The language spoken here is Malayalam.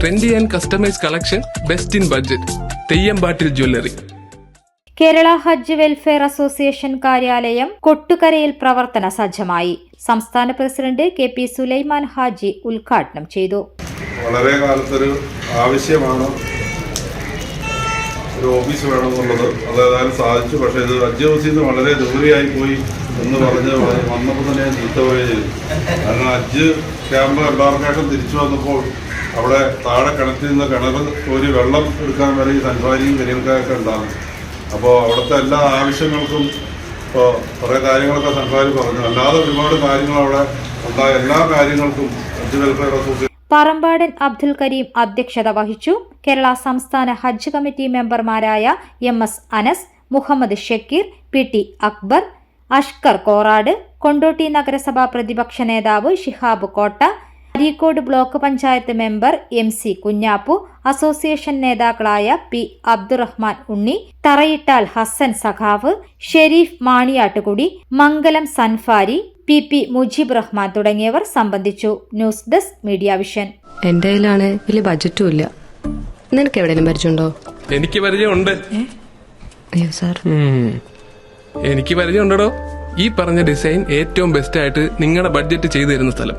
Trendy and customise collection best in budget തെയ്യമ്പാട്ടിൽ jewellery Kerala Hajj welfare association കാര്യാലയം കൊട്ടുകരയിൽ പ്രവർത്തന സജ്ജമായി. സംസ്ഥാന president K P Sulaiman Haji ഉദ്ഘാടനം ചെയ്തു. വളരെ കാലത്തൊരു ആവശ്യമാണ് ഒരു ഓഫീസ് വേണമെന്നുള്ളത്. അത് ഏതായാലും സാധിച്ചു. പക്ഷേ ഇത് ഹജ്ജ് ഓഫീസിൽ നിന്ന് വളരെ ദൂരെയായി പോയി എന്ന് പറഞ്ഞ് വന്നപ്പോൾ തന്നെ ചീത്ത പോയത് കാരണം ഹജ്ജ് ക്യാമ്പ് എല്ലാവർക്കായിട്ടും തിരിച്ചു വന്നപ്പോൾ അവിടെ താഴെ കിണറ്റിൽ നിന്ന് കിണർ ഒരു വെള്ളം എടുക്കാൻ വരെ ഈ സഞ്ചാരിയും കരിയൽക്കാരൊക്കെ ഉണ്ടാകും അപ്പോൾ അവിടുത്തെ എല്ലാ ആവശ്യങ്ങൾക്കും ഇപ്പോൾ കുറേ കാര്യങ്ങളൊക്കെ സഞ്ചാരി പറഞ്ഞു. അല്ലാതെ ഒരുപാട് കാര്യങ്ങൾ അവിടെ ഉണ്ടായ എല്ലാ കാര്യങ്ങൾക്കും ഹജ്ജ് വെൽഫെയർ അസോസിയേഷൻ പറമ്പാടൻ അബ്ദുൽ കരീം അധ്യക്ഷത വഹിച്ചു. കേരള സംസ്ഥാന ഹജ്ജ് കമ്മിറ്റി മെമ്പർമാരായ M S Anas Muhammad Shakir P T Akbar Ashkar Korad Kondotty നഗരസഭാ പ്രതിപക്ഷ നേതാവ് Shihab Kotta Areekode block panchayat member M C Kunhappu association നേതാക്കളായ പി അബ്ദുറഹ്മാൻ ഉണ്ണി തറയിട്ടാൽ ഹസൻ സഖാവ് ഷെരീഫ് മാണിയാട്ടുകുടി മംഗലം സൻഫാരി പി പി മുജീബ് റഹ്മാൻ തുടങ്ങിയവർ സംബന്ധിച്ചു. News desk media vision. എന്റെ കയ്യിലാണ് വലിയ ബജറ്റും ഇല്ല. നിനക്ക് എവിടെയും പരിചയമുണ്ടോ? എനിക്ക് പരിചയമുണ്ട്. അയ്യോ സാർ. എനിക്ക് പരിചയമുണ്ടോ ഈ പറഞ്ഞ ഡിസൈൻ ഏറ്റവും ബെസ്റ്റ് ആയിട്ട് നിങ്ങളുടെ ബഡ്ജറ്റ് ചെയ്തു തരുന്ന സ്ഥലം